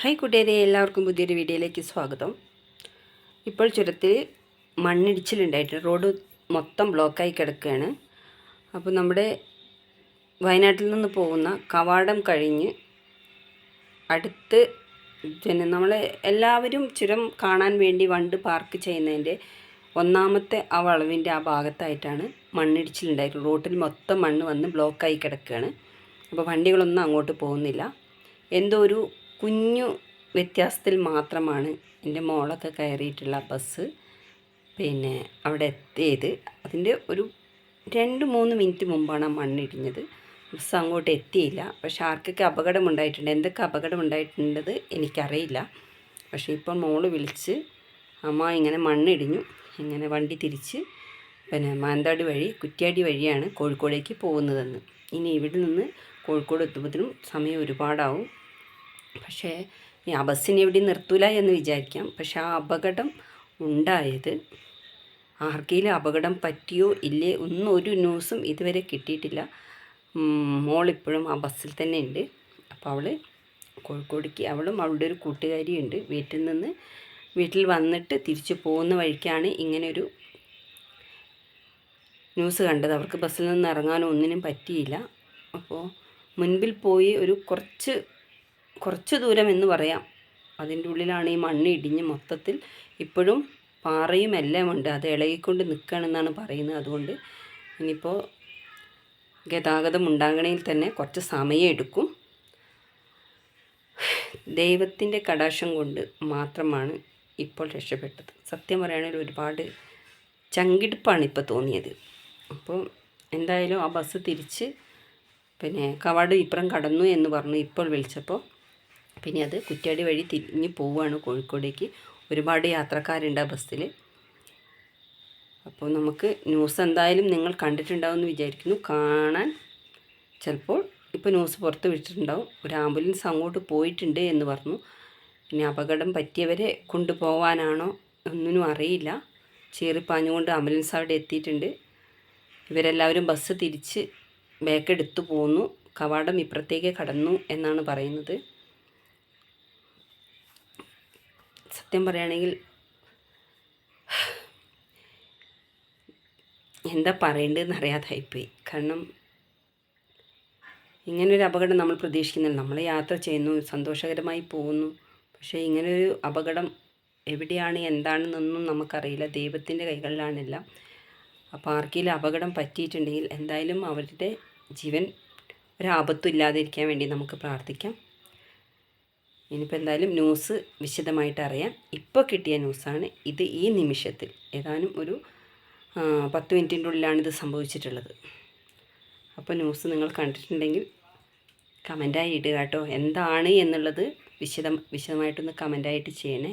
Hi കൂട്ടുകാരെ എല്ലാവർക്കും പുതിയൊരു വീഡിയോയിലേക്ക് സ്വാഗതം. ഇപ്പോൾ ചുരത്തിൽ മണ്ണിടിച്ചിലുണ്ടായിട്ട് റോഡ് മൊത്തം ബ്ലോക്കായി കിടക്കുകയാണ്. അപ്പോൾ നമ്മുടെ വയനാട്ടിൽ നിന്ന് പോകുന്ന കവാടം കഴിഞ്ഞ് അടുത്ത് പിന്നെ നമ്മൾ എല്ലാവരും ചുരം കാണാൻ വേണ്ടി വണ്ട് പാർക്ക് ചെയ്യുന്നതിന്റെ ഒന്നാമത്തെ ആ വളവിന്റെ ആ ഭാഗത്തായിട്ടാണ് മണ്ണിടിച്ചിലുണ്ടായിട്ട് റോട്ടിൽ മൊത്തം മണ്ണ് വന്ന് ബ്ലോക്കായി കിടക്കുകയാണ്. അപ്പോൾ വണ്ടികളൊന്നും അങ്ങോട്ട് പോകുന്നില്ല. എന്തോ ഒരു കുഞ്ഞു വ്യത്യാസത്തിൽ മാത്രമാണ് എന്റെ മോളൊക്കെ കയറിയിട്ടുള്ള ബസ് പിന്നെ അവിടെ എത്തിയത്. അതിന്റെ ഒരു രണ്ട് മൂന്ന് മിനിറ്റ് മുമ്പാണ് ആ മണ്ണിടിഞ്ഞത് ബസ് അങ്ങോട്ട് എത്തിയില്ല. പക്ഷെ ആർക്കൊക്കെ അപകടമുണ്ടായിട്ടുണ്ട് എന്തൊക്കെ അപകടമുണ്ടായിട്ടുണ്ടത് എനിക്കറിയില്ല. പക്ഷേ ഇപ്പോൾ മോൾ വിളിച്ച് അമ്മ ഇങ്ങനെ മണ്ണിടിഞ്ഞു ഇങ്ങനെ വണ്ടി തിരിച്ച് പിന്നെ മാനന്തവാടി വഴി കുറ്റ്യാടി വഴിയാണ് കോഴിക്കോടേക്ക് പോകുന്നതെന്ന്. ഇനി ഇവിടെ നിന്ന് കോഴിക്കോട് എത്തുമ്പോഴത്തേനും സമയം ഒരുപാടാവും. പക്ഷേ ആ ബസ്സിനെ എവിടെ നിർത്തൂല എന്ന് വിചാരിക്കാം. പക്ഷെ ആ അപകടം ഉണ്ടായത് ആർക്കെങ്കിലും അപകടം പറ്റിയോ ഇല്ലേ ഒന്നും ഒരു ന്യൂസും ഇതുവരെ കിട്ടിയിട്ടില്ല. മോളിപ്പോഴും ആ ബസ്സിൽ തന്നെ ഉണ്ട്. അപ്പോൾ അവൾ കോഴിക്കോടേക്ക് അവളും അവളുടെ ഒരു കൂട്ടുകാരിയുണ്ട് വീട്ടിൽ നിന്ന് വീട്ടിൽ വന്നിട്ട് തിരിച്ചു പോകുന്ന വഴിക്കാണ് ഇങ്ങനൊരു ന്യൂസ് കണ്ടത്. അവർക്ക് ബസ്സിൽ നിന്ന് ഇറങ്ങാനോ ഒന്നിനും പറ്റിയില്ല. അപ്പോൾ മുൻപിൽ പോയി ഒരു കുറച്ച് കുറച്ച് ദൂരം എന്ന് പറയാം. അതിന്റെ ഉള്ളിലാണ് ഈ മണ്ണ് ഇടിഞ്ഞ് മൊത്തത്തിൽ ഇപ്പോഴും പാറയും എല്ലാം ഉണ്ട്. അത് ഇളകിക്കൊണ്ട് നിൽക്കണമെന്നാണ് പറയുന്നത്. അതുകൊണ്ട് ഇനിയിപ്പോൾ ഗതാഗതം ഉണ്ടാകണമെങ്കിൽ തന്നെ കുറച്ച് സമയം എടുക്കും. ദൈവത്തിന്റെ കടാശം കൊണ്ട് മാത്രമാണ് ഇപ്പോൾ രക്ഷപ്പെട്ടത്. സത്യം പറയുകയാണെങ്കിൽ ഒരുപാട് ചങ്കിടുപ്പാണ് ഇപ്പോൾ തോന്നിയത്. അപ്പോൾ എന്തായാലും ആ ബസ് തിരിച്ച് പിന്നെ കവാട് ഇപ്പുറം കടന്നു എന്ന് പറഞ്ഞു ഇപ്പോൾ വിളിച്ചപ്പോൾ പിന്നെ അത് കുറ്റ്യാടി വഴി തിരിഞ്ഞ് പോവുകയാണ് കോഴിക്കോടേക്ക്. ഒരുപാട് യാത്രക്കാരുണ്ട് ആ ബസ്സിൽ അപ്പോൾ നമുക്ക് ന്യൂസ് എന്തായാലും നിങ്ങൾ കണ്ടിട്ടുണ്ടാവും എന്ന് വിചാരിക്കുന്നു. കാണാൻ ചിലപ്പോൾ ഇപ്പോൾ ന്യൂസ് പുറത്ത് വിട്ടിട്ടുണ്ടാവും. ഒരു ആംബുലൻസ് അങ്ങോട്ട് പോയിട്ടുണ്ട് എന്ന് പറഞ്ഞു. പിന്നെ അപകടം പറ്റിയവരെ കൊണ്ടുപോകാനാണോ ഒന്നിനും അറിയില്ല. ചീറിപ്പാഞ്ഞുകൊണ്ട് ആംബുലൻസ് അവിടെ എത്തിയിട്ടുണ്ട്. ഇവരെല്ലാവരും ബസ് തിരിച്ച് ബാക്കെടുത്തു പോന്നു. കവാടം ഇപ്പുറത്തേക്ക് കടന്നു എന്നാണ് പറയുന്നത്. സത്യം പറയുകയാണെങ്കിൽ എന്താ പറയേണ്ടതെന്ന് അറിയാതായിപ്പോയി കാരണം ഇങ്ങനൊരു അപകടം നമ്മൾ പ്രതീക്ഷിക്കുന്നില്ല. നമ്മൾ യാത്ര ചെയ്യുന്നു സന്തോഷകരമായി പോകുന്നു. പക്ഷേ ഇങ്ങനൊരു അപകടം എവിടെയാണ് എന്താണെന്നൊന്നും നമുക്കറിയില്ല. ദൈവത്തിന്റെ കൈകളിലാണെല്ലാം. അപ്പോൾ ആർക്കെങ്കിലും അപകടം പറ്റിയിട്ടുണ്ടെങ്കിൽ എന്തായാലും അവരുടെ ജീവൻ ഒരാപത്തും ഇല്ലാതിരിക്കാൻ വേണ്ടി നമുക്ക് പ്രാർത്ഥിക്കാം. ഇനിയിപ്പോൾ എന്തായാലും ന്യൂസ് വിശദമായിട്ട് അറിയാം. ഇപ്പോൾ കിട്ടിയ ന്യൂസാണ് ഇത് ഈ നിമിഷത്തിൽ. ഏതാനും ഒരു പത്ത് മിനിറ്റിന്റെ ഉള്ളിലാണ് ഇത് സംഭവിച്ചിട്ടുള്ളത്. അപ്പോൾ ന്യൂസ് നിങ്ങൾ കണ്ടിട്ടുണ്ടെങ്കിൽ കമന്റായി ഇടുക കേട്ടോ. എന്താണ് എന്നുള്ളത് വിശദം വിശദമായിട്ടൊന്ന് കമന്റായിട്ട് ചെയ്യണേ.